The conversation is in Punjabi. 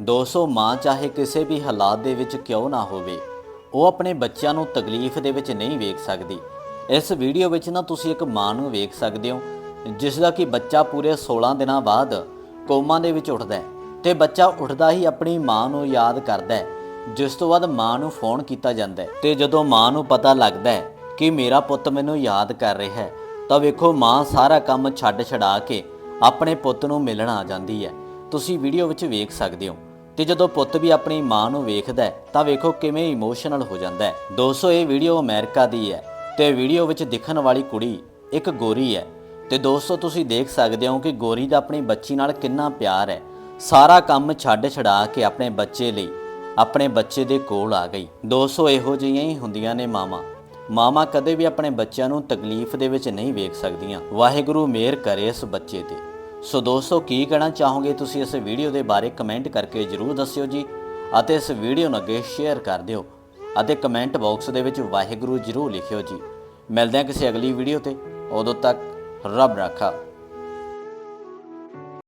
ਦੋਸਤੋ ਮਾਂ ਚਾਹੇ ਕਿਸੇ ਵੀ ਹਾਲਾਤ ਦੇ ਵਿੱਚ ਕਿਉਂ ਨਾ ਹੋਵੇ, ਉਹ ਆਪਣੇ ਬੱਚਿਆਂ ਨੂੰ ਤਕਲੀਫ ਦੇ ਵਿੱਚ ਨਹੀਂ ਵੇਖ ਸਕਦੀ। ਇਸ ਵੀਡੀਓ ਵਿੱਚ ਨਾ ਤੁਸੀਂ ਇੱਕ ਮਾਂ ਨੂੰ ਵੇਖ ਸਕਦੇ ਹੋ, ਜਿਸ ਦਾ ਕਿ ਬੱਚਾ ਪੂਰੇ 16 ਦਿਨਾਂ ਬਾਅਦ ਕੋਮਾ ਦੇ ਵਿੱਚ ਉੱਠਦਾ ਹੈ ਤੇ ਬੱਚਾ ਉੱਠਦਾ ਹੀ ਆਪਣੀ ਮਾਂ ਨੂੰ ਯਾਦ ਕਰਦਾ ਹੈ, ਜਿਸ ਤੋਂ ਬਾਅਦ ਮਾਂ ਨੂੰ ਫੋਨ ਕੀਤਾ ਜਾਂਦਾ ਹੈ। ਤੇ ਜਦੋਂ ਮਾਂ ਨੂੰ ਪਤਾ ਲੱਗਦਾ ਹੈ ਕਿ ਮੇਰਾ ਪੁੱਤ ਮੈਨੂੰ ਯਾਦ ਕਰ ਰਿਹਾ ਹੈ, ਤਾਂ ਵੇਖੋ ਮਾਂ ਸਾਰਾ ਕੰਮ ਛੱਡ ਛਡਾ ਕੇ ਆਪਣੇ ਪੁੱਤ ਨੂੰ ਮਿਲਣ ਆ ਜਾਂਦੀ ਹੈ। ਤੁਸੀਂ ਵੀਡੀਓ ਵਿੱਚ ਵੇਖ ਸਕਦੇ ਹੋ। ਤੇ ਜਦੋਂ ਪੁੱਤ ਵੀ ਆਪਣੀ ਮਾਂ ਨੂੰ ਵੇਖਦਾ ਹੈ, ਤਾਂ ਵੇਖੋ ਕਿਵੇਂ ਇਮੋਸ਼ਨਲ ਹੋ ਜਾਂਦਾ ਹੈ। ਦੋਸਤੋ, ਇਹ ਵੀਡੀਓ ਅਮਰੀਕਾ ਦੀ ਹੈ ਤੇ ਵੀਡੀਓ ਵਿੱਚ ਦਿਖਣ ਵਾਲੀ ਕੁੜੀ ਇੱਕ ਗੋਰੀ ਹੈ। ਤੇ ਦੋਸਤੋ, ਤੁਸੀਂ ਦੇਖ ਸਕਦੇ ਹੋ ਕਿ ਗੋਰੀ ਦਾ ਆਪਣੀ ਬੱਚੀ ਨਾਲ ਕਿੰਨਾ ਪਿਆਰ ਹੈ। ਸਾਰਾ ਕੰਮ ਛੱਡ ਛਡਾ ਕੇ ਆਪਣੇ ਬੱਚੇ ਲਈ, ਆਪਣੇ ਬੱਚੇ ਦੇ ਕੋਲ ਆ ਗਈ। ਦੋਸਤੋ, ਇਹੋ ਜਿਹੀਆਂ ਹੀ ਹੁੰਦੀਆਂ ਨੇ ਮਾਵਾਂ। ਮਾਵਾਂ ਕਦੇ ਵੀ ਆਪਣੇ ਬੱਚਿਆਂ ਨੂੰ ਤਕਲੀਫ ਦੇ ਵਿੱਚ ਨਹੀਂ ਵੇਖ ਸਕਦੀਆਂ। ਵਾਹਿਗੁਰੂ ਮਿਹਰ ਕਰੇ ਇਸ ਬੱਚੇ ਤੇ। ਸੋ ਦੋਸਤੋ, ਕੀ ਕਹਿਣਾ ਚਾਹੋਗੇ ਤੁਸੀਂ ਇਸ ਵੀਡੀਓ ਦੇ ਬਾਰੇ ਕਮੈਂਟ ਕਰਕੇ ਜਰੂਰ ਦੱਸਿਓ ਜੀ ਅਤੇ ਇਸ ਵੀਡੀਓ ਨੂੰ ਅੱਗੇ ਸ਼ੇਅਰ ਕਰ ਦਿਓ ਅਤੇ ਕਮੈਂਟ ਬਾਕਸ ਦੇ ਵਿੱਚ ਵਾਹਿਗੁਰੂ ਜਰੂਰ ਲਿਖਿਓ ਜੀ। ਮਿਲਦੇ ਹਾਂ ਕਿਸੇ ਅਗਲੀ ਵੀਡੀਓ ਤੇ। ਉਦੋਂ ਤੱਕ ਰੱਬ ਰਾਖਾ।